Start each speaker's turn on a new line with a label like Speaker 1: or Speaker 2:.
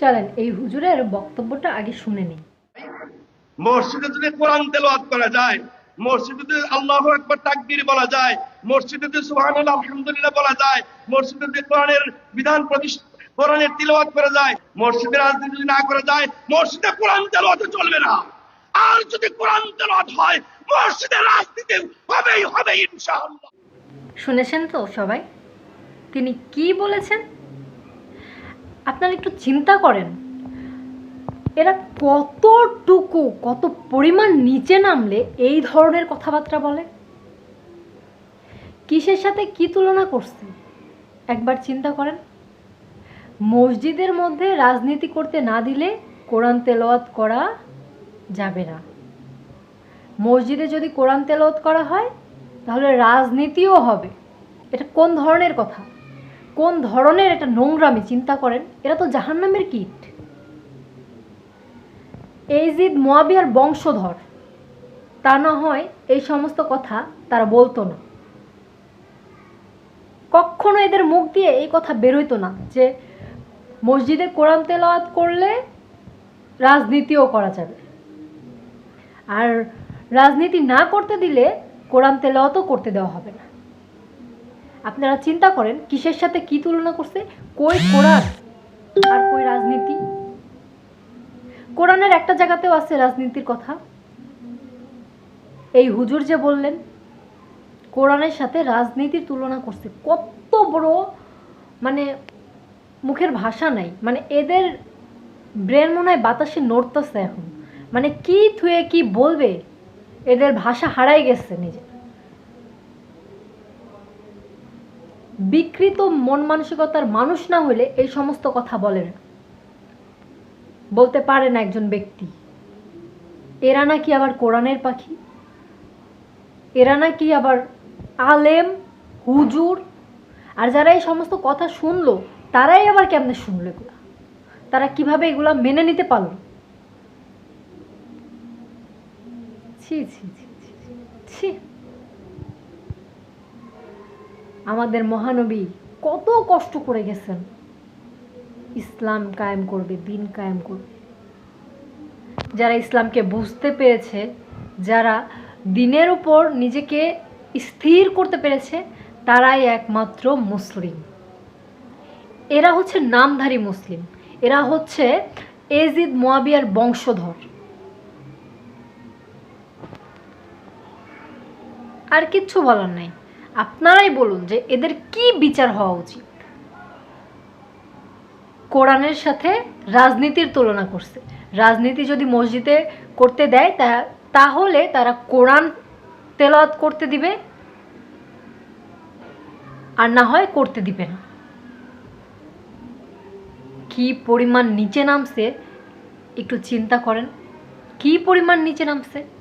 Speaker 1: চলেন এই হুজুরের বক্তব্যটা আগে শুনে নিই।
Speaker 2: মসজিদে যদি কোরআন তেলাওয়াত করা যায় মসজিদে যদি আল্লাহু আকবার তাকবীর বলা যায় মসজিদে যদি সুবহানাল্লাহ আলহামদুলিল্লাহ বলা যায় মসজিদে যদি কোরআনের বিধান প্রতিষ্ঠা কোরআনের তিলাওয়াত করা যায় মসজিদে রাজনীতি যদি না করা যায় মসজিদে কোরআন তেলাওয়াত চলবে না। আর যদি কোরআন তেলাওয়াত হয় মসজিদে রাজনীতি হবেই হবে ইনশাআল্লাহ।
Speaker 1: শুনেছেন তো সবাই? তিনি কি বলেছেন? আপনারা একটু চিন্তা করেন। এরা কতটুকু, কত পরিমাণ নিচে নামলে এই ধরনের কথাবার্তা বলে? কিসের সাথে কি তুলনা করছে? একবার চিন্তা করেন। মসজিদের মধ্যে রাজনীতি করতে না দিলে কোরআন তেলাওয়াত করা যাবে না। মসজিদে যদি কোরআন তেলাওয়াত করা হয়, তাহলে রাজনীতিও হবে। এটা কোন ধরনের কথা? কোন ধরনের এটা নোংরামি চিন্তা করেন এরা তো জাহান্নামের কীট। এইজিদ মোয়াবিয়ার বংশধর, তা না হয় এই সমস্ত কথা তারা বলতো না। কখনো এদের মুখ দিয়ে এই কথা বেরোইতো না যে মসজিদে কোরআন তেলাওয়াত করলে রাজনীতিও করা যাবে। আর রাজনীতি না করতে দিলে কোরআন তেলাওয়াতও করতে দেওয়া হবে না। আপনারা চিন্তা করেন, কিসের সাথে কি তুলনা করছে? কই কোরআন আর কই রাজনীতি? কোরআনের একটা জায়গাতেও আছে রাজনীতির কথা। এই হুজুর যে বললেন, কোরআনের সাথে রাজনীতির তুলনা করছে। কত বড় মানে মুখের ভাষা নাই। মানে এদের ব্রেন মনে হয় বাতাসে নড়তেছে এখন। মানে কি থুয়ে কি বলবে? এদের ভাষা হারাই গেছে নিজে বিকৃত মন মানসিকতার মানুষ না হলে এই সমস্ত কথা বলে না। বলতে পারে না একজন ব্যক্তি এরা নাকি আবার কোরআনের পাখি? এরা নাকি আবার আলেম হুজুর? আর যারা এই সমস্ত কথা শুনলো তারাই আবার কেমনে শুনলো এগুলা? তারা কীভাবে এগুলা মেনে নিতে পারল? ছি ছি ছি ছি, ছি, আমাদের মহানবী কত কষ্ট করে গেছেন। ইসলাম কায়েম করবে, দিন কায়েম করবে। যারা ইসলামকে বুঝতে পেরেছে, যারা দিনের উপর নিজেকে স্থির করতে পেরেছে, তারাই একমাত্র মুসলিম। এরা হচ্ছে নামধারী মুসলিম। এরা হচ্ছে এজিদ মোয়াবিয়ার বংশধর। আর কিচ্ছু বলার নেই। আপনারাই বলুন যে এদের কি বিচার হওয়া উচিত। কোরআনের সাথে রাজনীতির তুলনা করছে। রাজনীতি যদি মসজিদে করতে দেয়, তা, তাহলে তারা কোরআন তেলাওয়াত করতে দিবে, আর না হয় করতে দিবে না। কি পরিমাণ নিচে নামছে, একটু চিন্তা করেন। কি পরিমাণ নিচে নামছে?